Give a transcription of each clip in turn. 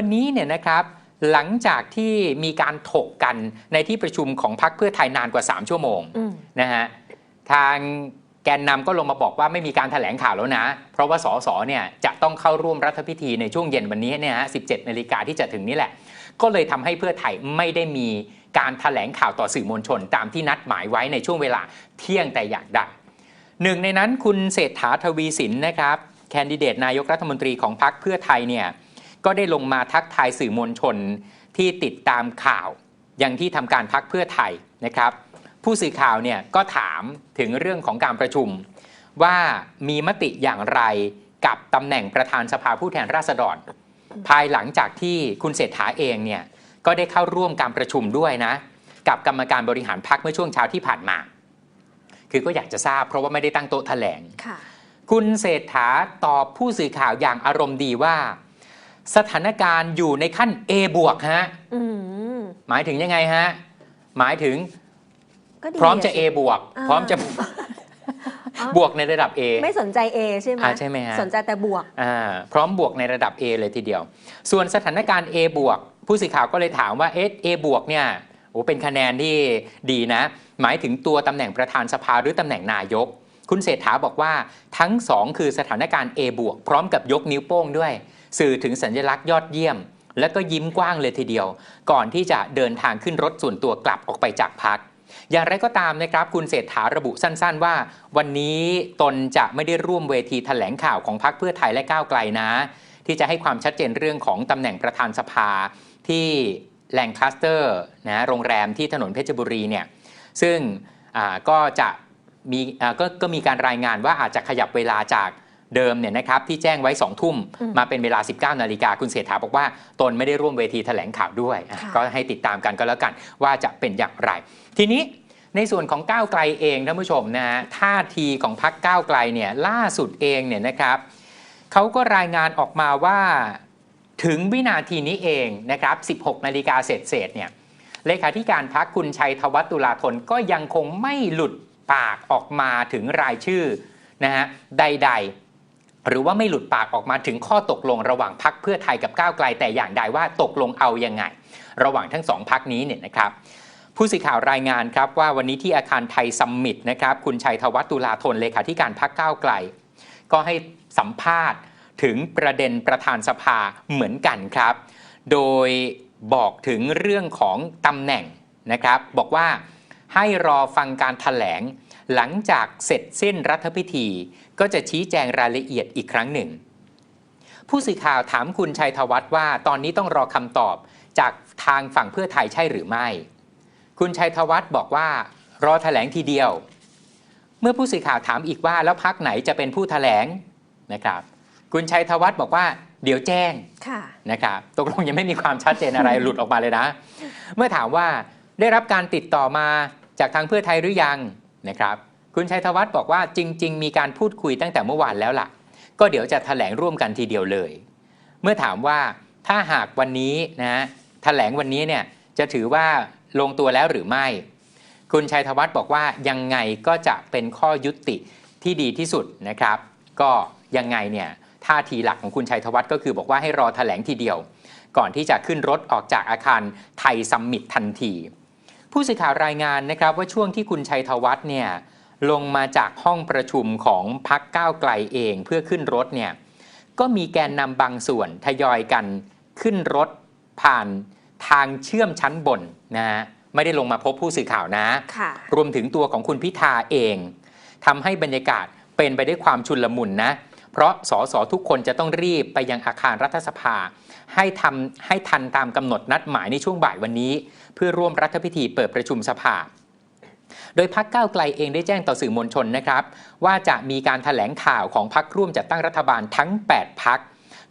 วันนี้เนี่ยนะครับหลังจากที่มีการถกกันในที่ประชุมของพรรคเพื่อไทยนานกว่า 3 ชั่วโมงอืมนะฮะทางแกนนำก็ลงมาบอกว่าไม่มีการถแถลงข่าวแล้วนะ เพราะว่าสสเนี่ยจะต้องเข้าร่วมรัฐพิธีในช่วงเย็นวันนี้เนี่ยฮะ 17 นาฬิกาที่จะถึงนี้แหละ ก็เลยทำให้เพื่อไทยไม่ได้มีการถแถลงข่าวต่อสื่อมวลชน ตามที่นัดหมายไว้ในช่วงเวลาเที่ยงแต่อย่างใดหนึ่งในนั้นคุณเศรษฐาทวีสินนะครับแคนดิเดตนายกรัฐมนตรีของพรรคเพื่อไทยเนี่ย ก็ได้ลงมาทักทายสื่อมวลชนที่ติดตามข่าวอย่างที่ทำการพักเพื่อไทยนะครับ ผู้สื่อข่าวเนี่ยก็ถามถึงเรื่องของการประชุม ว่ามีมติอย่างไรกับตำแหน่งประธานสภาผู้แทนราษฎร ภายหลังจากที่คุณเศรษฐาเองเนี่ยก็ได้เข้าร่วมการประชุมด้วยนะ กับกรรมการบริหารพักเมื่อช่วงเช้าที่ผ่านมา คือก็อยากจะทราบเพราะว่าไม่ได้ตั้งโต๊ะแถลงค่ะคุณเศรษฐาตอบผู้สื่อข่าวอย่างอารมณ์ดีว่า สถานการณ์อยู่ในขั้น A บวกฮะอืมหมายถึงยังไงฮะ หมายถึงก็ดีพร้อมจะ A สิบวกอ่าพร้อมจะอ๋อบวกในระดับ A ไม่สนใจ A ใช่ไหมอ่าใช่ไหมฮะ สนใจแต่บวก อ่าพร้อมบวกในระดับ A เลยทีเดียว ส่วนสถานการณ์ A บวก ผู้สื่อข่าวก็เลยถามว่าเอ๊ะ A บวกเนี่ยโอ้เป็นคะแนนที่ดีนะ หมายถึงตัวตำแหน่งประธานสภาหรือตำแหน่งนายก คุณเศรษฐาบอกว่าทั้งสองคือสถานการณ์ A บวกพร้อมกับยกนิ้วโป้งด้วย สื่อถึงสัญลักษณ์ยอดเยี่ยม แล้วก็ยิ้มกว้างเลยทีเดียว ก่อนที่จะเดินทางขึ้นรถส่วนตัวกลับออกไปจากพักอย่างไรก็ตามนะครับคุณเศรษฐาระบุสั้น ๆ ว่า วันนี้ตนจะไม่ได้ร่วมเวทีแถลงข่าวของพรรคเพื่อไทยและก้าวไกลนะ ที่จะให้ความชัดเจนเรื่องของตำแหน่งประธานสภาที่แลงคลัสเตอร์นะโรงแรมที่ถนนเพชรบุรีเนี่ยซึ่งก็จะมีกก็มีการรายงานว่าอาจจะขยับเวลาจาก เดิมเนี่ยนะครับที่แจ้งไว้2ทุ่มอืมมาเป็นเวลา 19 นาฬิกาคุณเศรษฐาบอกว่า ตนไม่ได้ร่วมเวทีแถลงข่าวด้วยอะค่ะก็ให้ติดตามกันก็แล้วกันว่าจะเป็นอย่างไร ทีนี้ในส่วนของก้าวไกลเองท่านผู้ชมนะฮะท่าทีของพรรคก้าวไกลเนี่ยล่าสุดเองเนี่ยนะครับเขาก็รายงานออกมาว่าถึงวินาทีนี้เองนะครับ 16 นาฬิกาเศษเศษๆเนี่ยเลขาธิการพรรคคุณชัยธวัฒน์ตุลาธนก็ยังคงไม่หลุดปากออกมาถึงรายชื่อนะฮะใด ๆ หรือว่าไม่หลุดปากออกมาถึงข้อตกลงระหว่างพักเพื่อไทยกับก้าวไกลแต่อย่างใดว่าตกลงเอายังไง ระหว่างทั้งสองพักนี้เนี่ยนะครับผู้สื่อข่าวรายงานครับว่าวันนี้ที่อาคารไทยซัมมิตนะครับคุณชัยธวัฒน์ตุลาธนเลขาธิการพักก้าวไกล ก็ให้สัมภาษณ์ถึงประเด็นประธานสภาเหมือนกันครับ โดยบอกถึงเรื่องของตำแหน่งนะครับ บอกว่าให้รอฟังการถแถลงหลังจากเสร็จสิ้นรัฐพิธี ก็จะชี้แจงรายละเอียดอีกครั้งหนึ่ง ผู้สื่อข่าวถามคุณชัยธวัฒน์ว่าตอนนี้ต้องรอคำตอบจากทางฝั่งเพื่อไทยใช่หรือไม่ คุณชัยธวัฒน์บอกว่ารอแถลงทีเดียว เมื่อผู้สื่อข่าวถามอีกว่าแล้วพักไหนจะเป็นผู้แถลงนะครับ คุณชัยธวัฒน์บอกว่าเดี๋ยวแจ้งค่ะนะครับตกลงยังไม่มีความชัดเจนอะไรหลุดออกมาเลยนะ เมื่อถามว่าได้รับการติดต่อมาจากทางเพื่อไทยหรือยังนะครับ คุณชัยธวัฒน์บอกว่าจริง ๆ มีการพูดคุยตั้งแต่เมื่อวานแล้วล่ะ ก็เดี๋ยวจะแถลงร่วมกันทีเดียวเลย เมื่อถามว่าถ้าหากวันนี้นะแถลงวันนี้เนี่ยจะถือว่าลงตัวแล้วหรือไม่ คุณชัยธวัฒน์บอกว่ายังไงก็จะเป็นข้อยุติที่ดีที่สุดนะครับ ก็ยังไงเนี่ยท่าทีหลักของคุณชัยธวัฒน์ก็คือบอกว่าให้รอแถลงทีเดียว ก่อนที่จะขึ้นรถออกจากอาคารไทยซัมมิตทันที ผู้สื่อข่าวรายงานนะครับว่าช่วงที่คุณชัยธวัฒน์เนี่ย ลงมาจากห้องประชุมของพักก้าวไกลเองเพื่อขึ้นรถเนี่ยก็มีแกนนำบางส่วนทยอยกันขึ้นรถผ่านทางเชื่อมชั้นบนนะฮะไม่ได้ลงมาพบผู้สื่อข่าวนะค่ะรวมถึงตัวของคุณพิธาเองทำให้บรรยากาศเป็นไปด้วยความชุลมุนนะ เพราะสสทุกคนจะต้องรีบไปยังอาคารรัฐสภา ให้ทำให้ทันตามกำหนดนัดหมายในช่วงบ่ายวันนี้ เพื่อร่วมรัฐพิธีเปิดประชุมสภา โดยพักก้าวไกลเองได้แจ้งต่อสื่อมวลชนนะครับ ว่าจะมีการถแถลงข่าวของพักร่วมจัดตั้งรัฐบาลทั้ง 8 พัก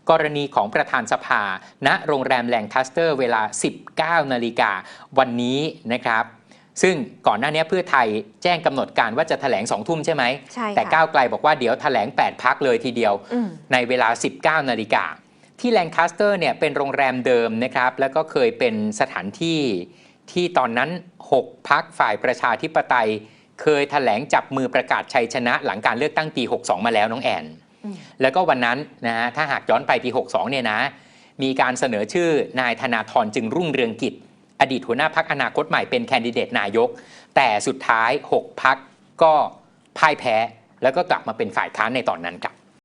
กรณีของประธานสภา ณโรงแรมแลงคัสเตอร์เวลา 19 นาฬิกาวันนี้นะครับซึ่งก่อนหน้านี้เพื่อไทยแจ้งกำหนดการว่าจะแถลง2ทุ่มใช่ไหมใช่ค่ะแต่ก้าวไกลบอกว่าเดี๋ยวแถลง 8 พักเลยทีเดียวอืมในเวลา 19 นาฬิกาที่แลงคัสเตอร์เนี่ยเป็นโรงแรมเดิมนะครับ แล้วก็เคยเป็นสถานที่ ที่ตอนนั้น 6 พักฝ่ายประชาธิปไตย เคยแถลงจับมือประกาศชัยชนะ หลังการเลือกตั้งปี 62 มาแล้วน้องแอนอืมแล้วก็วันนั้นนะฮะถ้าหากย้อนไปปี 62 เนี่ยนะ มีการเสนอชื่อนายธนาธรจึงรุ่งเรืองกิจ อดีตหัวหน้าพักอนาคตใหม่เป็นแคนดิเดตนายก แต่สุดท้าย 6 พักก็พ่ายแพ้ แล้วก็กลับมาเป็นฝ่ายค้านในตอนนั้นครับ